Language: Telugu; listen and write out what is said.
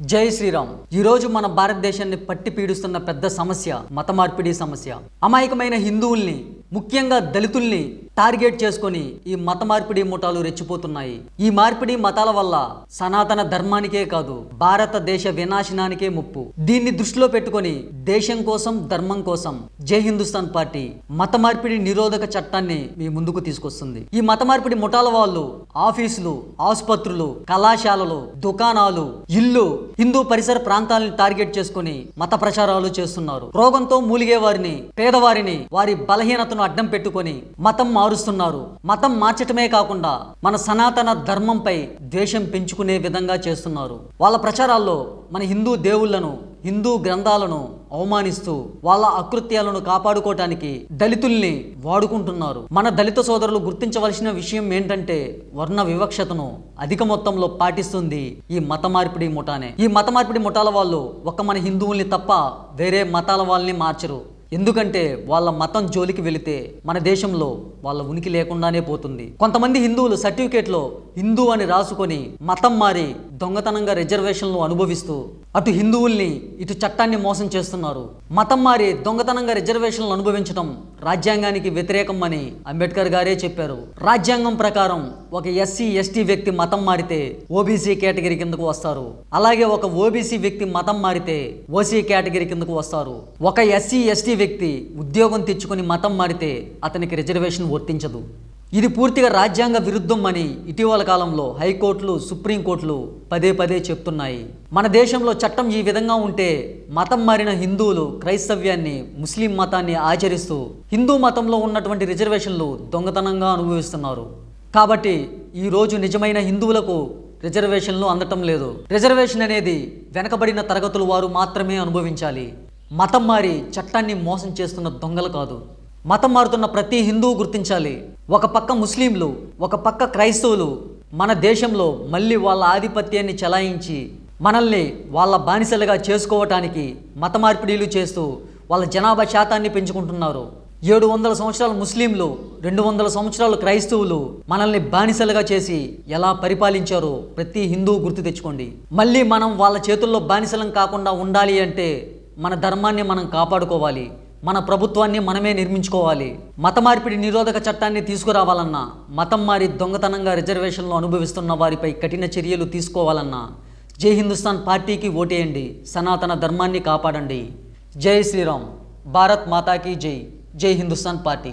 జై శ్రీరామ్. ఈరోజు మన భారతదేశాన్ని పట్టి పీడిస్తున్న పెద్ద సమస్య మత మార్పిడి సమస్య. అమాయకమైన హిందువుల్ని ముఖ్యంగా దళితుల్ని టార్గెట్ చేసుకొని ఈ మత మార్పిడి ముఠాలు రెచ్చిపోతున్నాయి. ఈ మార్పిడి మతాల వల్ల సనాతన ధర్మానికే కాదు భారతదేశ వినాశనానికే ముప్పు. దీన్ని దృష్టిలో పెట్టుకొని దేశం కోసం ధర్మం కోసం జై హిందుస్థాన్ పార్టీ మత మార్పిడి నిరోధక చట్టాన్ని మీ ముందుకు తీసుకొస్తుంది. ఈ మత మార్పిడి ముఠాల వాళ్ళు ఆఫీసులు ఆసుపత్రులు కళాశాలలు దుకాణాలు ఇల్లు హిందూ పరిసర ప్రాంతాలను టార్గెట్ చేసుకుని మత ప్రచారాలు చేస్తున్నారు. రోగంతో మూలిగే వారిని పేదవారిని వారి బలహీనతను అడ్డం పెట్టుకొని మతం మారుస్తున్నారు. మతం మార్చటమే కాకుండా మన సనాతన ధర్మంపై ద్వేషం పెంచుకునే విధంగా చేస్తున్నారు. వాళ్ళ ప్రచారాల్లో మన హిందూ దేవుళ్ళను హిందూ గ్రంథాలను అవమానిస్తూ వాళ్ళ అకృత్యాలను కాపాడుకోవటానికి దళితుల్ని వాడుకుంటున్నారు. మన దళిత సోదరులు గుర్తించవలసిన విషయం ఏంటంటే వర్ణ వివక్షతను అధిక మొత్తంలో పాటిస్తుంది ఈ మత మార్పిడి ముఠానే. ఈ మత మార్పిడి ముఠాల వాళ్ళు ఒక్క మన హిందువుల్ని తప్ప వేరే మతాల వాళ్ళని మార్చరు. ఎందుకంటే వాళ్ళ మతం జోలికి వెళితే మన దేశంలో వాళ్ళ ఉనికి లేకుండానే పోతుంది. కొంతమంది హిందువులు సర్టిఫికేట్లో హిందూ అని రాసుకొని మతం మారి దొంగతనంగా రిజర్వేషన్లు అనుభవిస్తూ అటు హిందువుల్ని ఇటు చట్టాన్ని మోసం చేస్తున్నారు. మతం మారి దొంగతనంగా రిజర్వేషన్లు అనుభవించడం రాజ్యాంగానికి వ్యతిరేకం అని అంబేద్కర్ గారే చెప్పారు. రాజ్యాంగం ప్రకారం ఒక ఎస్సీ ఎస్టీ వ్యక్తి మతం మారితే ఓబీసీ కేటగిరీ కిందకు వస్తారు. అలాగే ఒక ఓబీసీ వ్యక్తి మతం మారితే ఓసీ కేటగిరీ కిందకు వస్తారు. ఒక ఎస్సీ ఎస్టీ వ్యక్తి ఉద్యోగం తెచ్చుకుని మతం మారితే అతనికి రిజర్వేషన్ వర్తించదు. ఇది పూర్తిగా రాజ్యాంగ విరుద్ధం అని ఇటీవల కాలంలో హైకోర్టులు సుప్రీంకోర్టులు పదే పదే చెప్తున్నాయి. మన దేశంలో చట్టం ఈ విధంగా ఉంటే మతం మారిన హిందువులు క్రైస్తవ్యాన్ని ముస్లిం మతాన్ని ఆచరిస్తూ హిందూ మతంలో ఉన్నటువంటి రిజర్వేషన్లు దొంగతనంగా అనుభవిస్తున్నారు. కాబట్టి ఈరోజు నిజమైన హిందువులకు రిజర్వేషన్లు అందటం లేదు. రిజర్వేషన్ అనేది వెనకబడిన తరగతుల వారు మాత్రమే అనుభవించాలి. మతం మారి చట్టాన్ని మోసం చేస్తున్న దొంగలు కాదు. మతం మారుతున్న ప్రతి హిందువు గుర్తించాలి. ఒక పక్క ముస్లింలు ఒక పక్క క్రైస్తవులు మన దేశంలో మళ్ళీ వాళ్ళ ఆధిపత్యాన్ని చెలాయించి మనల్ని వాళ్ళ బానిసలుగా చేసుకోవటానికి మత మార్పిడీలు చేస్తూ వాళ్ళ జనాభా శాతాన్ని పెంచుకుంటున్నారు. ఏడు వందల సంవత్సరాలు ముస్లింలు రెండు వందల సంవత్సరాలు క్రైస్తవులు మనల్ని బానిసలుగా చేసి ఎలా పరిపాలించారో ప్రతి హిందువు గుర్తు తెచ్చుకోండి. మళ్ళీ మనం వాళ్ళ చేతుల్లో బానిసలం కాకుండా ఉండాలి అంటే మన ధర్మాన్ని మనం కాపాడుకోవాలి. మన ప్రభుత్వాన్ని మనమే నిర్మించుకోవాలి. మత మార్పిడి నిరోధక చట్టాన్ని తీసుకురావాలన్నా మతం మారి దొంగతనంగా రిజర్వేషన్లు అనుభవిస్తున్న వారిపై కఠిన చర్యలు తీసుకోవాలన్నా జై హిందుస్థాన్ పార్టీకి ఓటేయండి సనాతన ధర్మాన్ని కాపాడండి. జై శ్రీరామ్ భారత్ మాతాకి జై జై హిందుస్థాన్ పార్టీ.